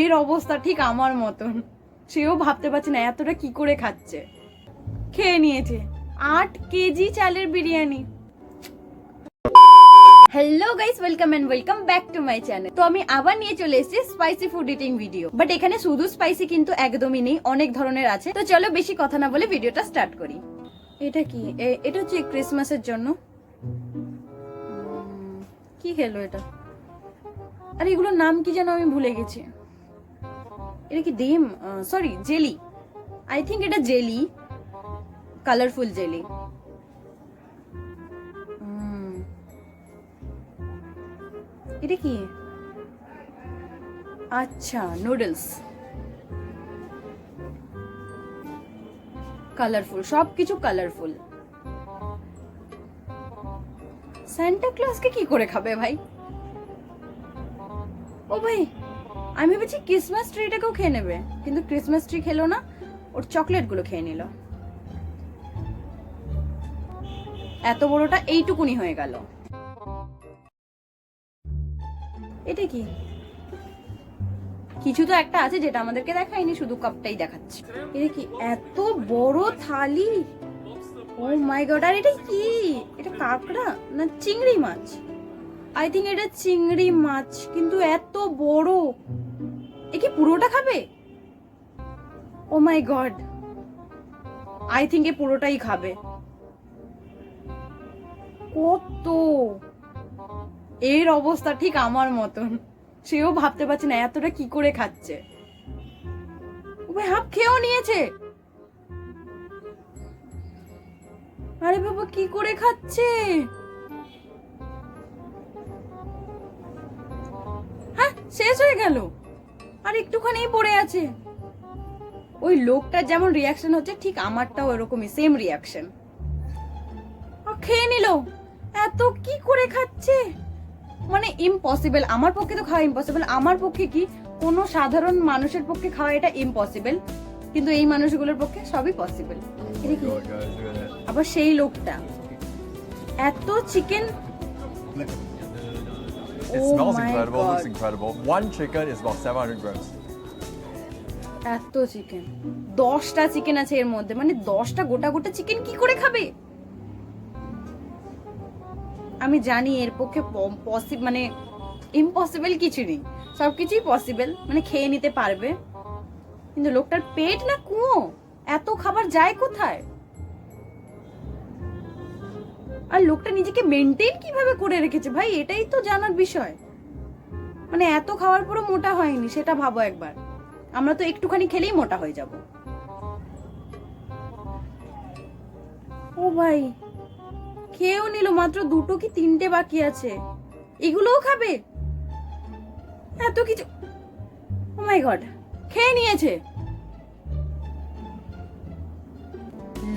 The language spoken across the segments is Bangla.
এর অবস্থা ঠিক আমার মতন। সেও ভাবতে পারছে না এতটা কি করে খাচ্ছে। খেয়ে নিয়েছে। আট কেজি চালের biryani. Hello guys welcome and welcome back to my channel তো আমি আবার নিয়ে চলে এসেছি spicy food eating video but এখানে শুধু স্পাইসি কিন্তু একদমই নেই, অনেক ধরনের আছে। তো চলো বেশি কথা না বলে ভিডিওটা স্টার্ট করি। এটা কি? এটা হচ্ছে ক্রিসমাসের জন্য। কি খেলো এটা? আরে এগুলোর নাম কি যেন আমি ভুলে গেছি। এটা কি ডিম? সরি জেলি আই থিঙ্ক এটা জেলি কালারফুল জেলি এটা কি? আচ্ছা নুডলস কালারফুল সব কিছু কালারফুল সান্টা ক্লজকে কি করে খাবে ভাই? ও ভাই আমি ভেবেছি ক্রিসমাস ট্রিটাকেও খেয়ে নেবে, কিন্তু ক্রিসমাস ট্রি খেলো না, ওর চকলেটগুলো খেয়ে নিল। এত বড়টা এইটুকুনি হয়ে গেল। এটা কি? কিছু তো একটা আছে যেটা আমাদেরকে দেখায়নি, শুধু কাপটাই দেখাচ্ছে। এটা কি এত বড় থালি? ও মাই গড আর এটা কি? এটা কাঁকড়া না চিংড়ি মাছ? আই থিঙ্ক এটা চিংড়ি মাছ, কিন্তু এত বড়। এ কি পুরোটা খাবে? Oh my god I think এ পুরোটাই খাবে। কত? এর অবস্থা ঠিক আমার মতন। সেও ভাবতে পারছে না এতটা কি করে খাচ্ছে। ও ভাই, হাফ খেয়েও নিয়েছে। আরে বাবা, কি করে খাচ্ছে? হ্যাঁ শেষ হয়ে গেল। আর একটুখানি পড়ে আছে। ওই লোকটার যেমন রিয়াকশন হচ্ছে, ঠিক আমারটাও এরকমই সেম রিয়াকশন খেয়ে নিল। এত কি করে খাচ্ছে? মানে ইম্পসিবল আমার পক্ষে তো খাওয়া ইম্পসিবল আমার পক্ষে কি? কোনো সাধারণ মানুষের পক্ষে খাওয়া এটা ইম্পসিবল কিন্তু এই মানুষগুলোর পক্ষে সবই পসিবল. আবার সেই লোকটা। এত chicken It Oh smells my incredible, looks God. incredible. One chicken is about 700 grams. এত চিকেন দশটা চিকেন আছে এর মধ্যে। মানে দশটা গোটা গোটা চিকেন কি করে খাবে? আমি জানি এর পক্ষে মানে ইম্পসিবল কিছু নেই। সবকিছুই পসিবল মানে খেয়ে নিতে পারবে। কিন্তু লোকটার পেট না কুয়ো। এত খাবার যায় কোথায়? আর লোকটা নিজেকে মেনটেন কীভাবে করে রেখেছে ভাই? এটাই তো জানার বিষয়। মানে এত খাওয়ার পরও মোটা হয়নি, সেটা ভাবো একবার। আমরা তো একটুখানি খেলেই মোটা হয়ে যাব। ও ভাই, খেয়েও নিল মাত্র দুটো কি তিনটে বাকি আছে? এগুলোও খাবে? এত কিছু ও মাই গড খেয়ে নিয়েছে।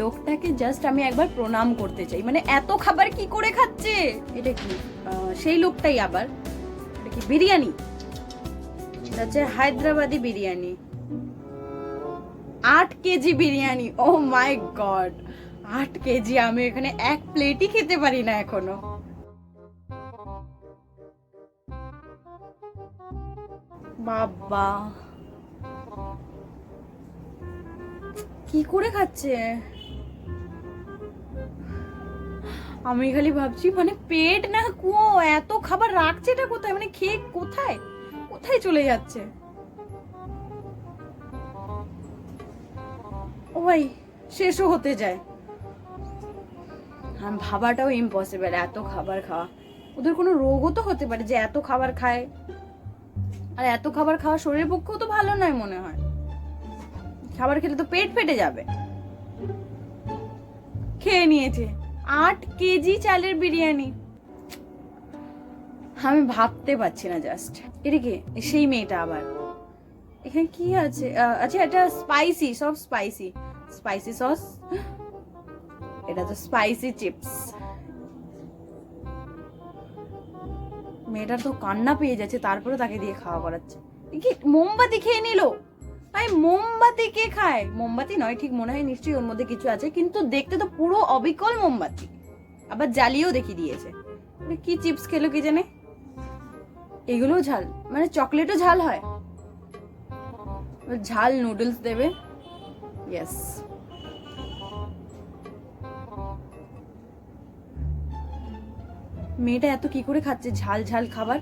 লোকটাকে জাস্ট আমি একবার প্রণাম করতে চাই। মানে এত খাবার কি করে খাচ্ছে? এটা কি? সেই লোকটাই আবার। এটা কি বিরিয়ানি? হচ্ছে হায়দ্রাবাদি বিরিয়ানি। আট KG biryani. Oh my god আট কেজি। আমি এখানে এক প্লেটই খেতে পারি না এখনও। বাবা! কি করে খাচ্ছে? আমি খালি ভাবছি মানে পেট না কুয়ো, এত খাবার রাখছে এটা কোথায়? মানে খেয়ে কোথায়? কোথায় চলে যাচ্ছে? ও ভাই, শেষও হতে যায়। আর ভাবাটাও ইম্পসিবল এত খাবার খাওয়া। ওদের কোনো রোগও তো হতে পারে যে এত খাবার খায়। আর এত খাবার খাওয়া শরীরের পক্ষেও তো ভালো নয় মনে হয়। খাবার খেলে তো পেট ফেটে যাবে। খেয়ে নিয়েছে। আট কেজি চালের বিরিয়ানি। আমি ভাবতে পারছি না জাস্ট এটা কি? সেই মেয়েটা আবার। এখানে কি আছে? আচ্ছা এটা স্পাইসি সব স্পাইসি স্পাইসি সস এটা তো স্পাইসি চিপস মেয়েটার তো কান্না পেয়ে যাচ্ছে, তারপরে তাকে দিয়ে খাওয়া করাচ্ছে। কি, মোমবাতি খেয়ে নিল? ভাই মোমবাতি কে খায়? মোমবাতি নয়, ঠিক মনে হয় নিশ্চয়ই ওর মধ্যে কিছু আছে, কিন্তু দেখতে তো পুরো অবিকল মোমবাতি। আবার জ্বালিয়েও দেখিয়ে দিয়েছে। এটা কি চিপস খেলো কি জানে? এগুলোও ঝাল মানে চকলেটও ঝাল হয়। ঝাল নুডলস দেবে। ইয়েস মেয়েটা এত কি করে খাচ্ছে? ঝাল ঝাল খাবার?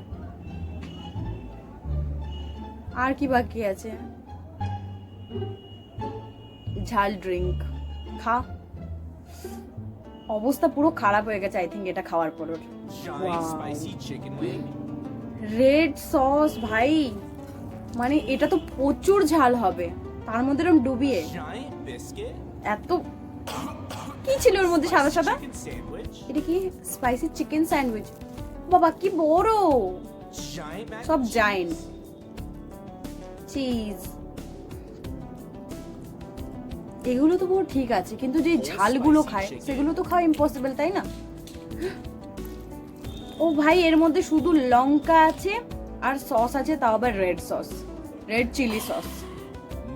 আর কি বাকি আছে? ঝাল ড্রিঙ্ক। খা। অবস্থা পুরো খারাপ হয়ে গেছে আই থিঙ্ক এটা খাওয়ার পর. রেড সস ভাই। মানে এটা তো প্রচুর ঝাল হবে। তার মধ্যে এরকম ডুবিয়ে। এত কি ছিল ওর মধ্যে সাদা সাদা? এটা কি? স্পাইসি চিকেন স্যান্ডউইচ বাবা কি বড়। সব. জায়েন্ট চিজ এগুলো তো পুরো ঠিক আছে কিন্তু যে ঝালগুলো খায় সেগুলো তো খাওয়া ইম্পসিবল তাই না? ও ভাই এর মধ্যে শুধু লঙ্কা আছে আর সস আছে তাও আবার red sauce red chilli sauce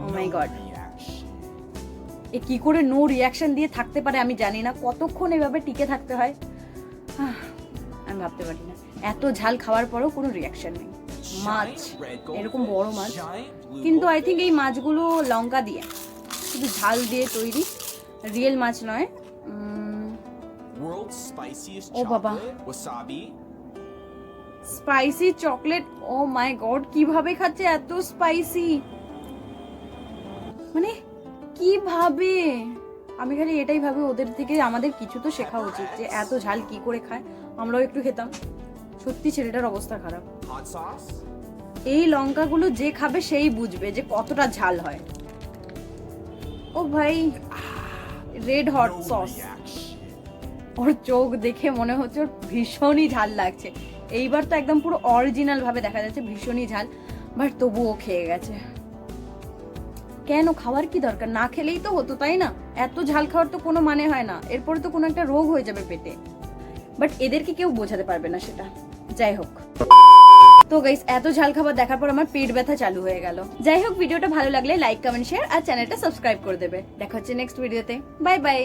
oh my god এ কি করে নো রিয়াকশন দিয়ে থাকতে পারে আমি জানি না কতক্ষণ এভাবে টিকে থাকতে হয়? আমি ভাবতে পারি না। এত ঝাল খাওয়ার পরেও কোনো রিয়াকশন নেই। মাছ এরকম বড় মাছ। কিন্তু আই থিঙ্ক এই মাছগুলো লঙ্কা দিয়ে। শুধু ঝাল দিয়ে তৈরি। রিয়েল মাছ নয়। chocolate. Wasabi. Spicy chocolate oh my god কীভাবে খাচ্ছে এত স্পাইসি মানে কীভাবে? আমি খালি এটাই ভাবি ওদের থেকে আমাদের কিছু তো শেখা উচিত যে এত ঝাল কি করে খায়। আমরাও একটু খেতাম। সত্যি ছেলেটার অবস্থা খারাপ. এই লঙ্কাগুলো যে খাবে সেই বুঝবে যে কতটা ঝাল হয়। ও ভাই রেড হট সস. ওর চোখ দেখে মনে হচ্ছে ওর ভীষণই ঝাল লাগছে। এইবার তো একদম পুরো অরিজিনাল ভাবে দেখা যাচ্ছে, ভীষণই ঝাল। বাট তবুও খেয়ে গেছে। কেন? খাওয়ার কি দরকার? না খেলেই তো হতো, তাই না? এত ঝাল খাওয়ার তো কোনো মানে হয় না। এরপরে তো কোনো একটা রোগ হয়ে যাবে পেটে। বাট এদেরকে কেউ বোঝাতে পারবে না সেটা। যাই হোক। তো গাইস এত ঝাল খাবার দেখার পর আমার পেট ব্যথা চালু হয়ে গেল। যাই হোক, ভিডিওটা ভালো লাগলে লাইক কমেন্ট শেয়ার আর চ্যানেলটা সাবস্ক্রাইব করে দেবে। দেখা হচ্ছে নেক্সট ভিডিওতে বাই বাই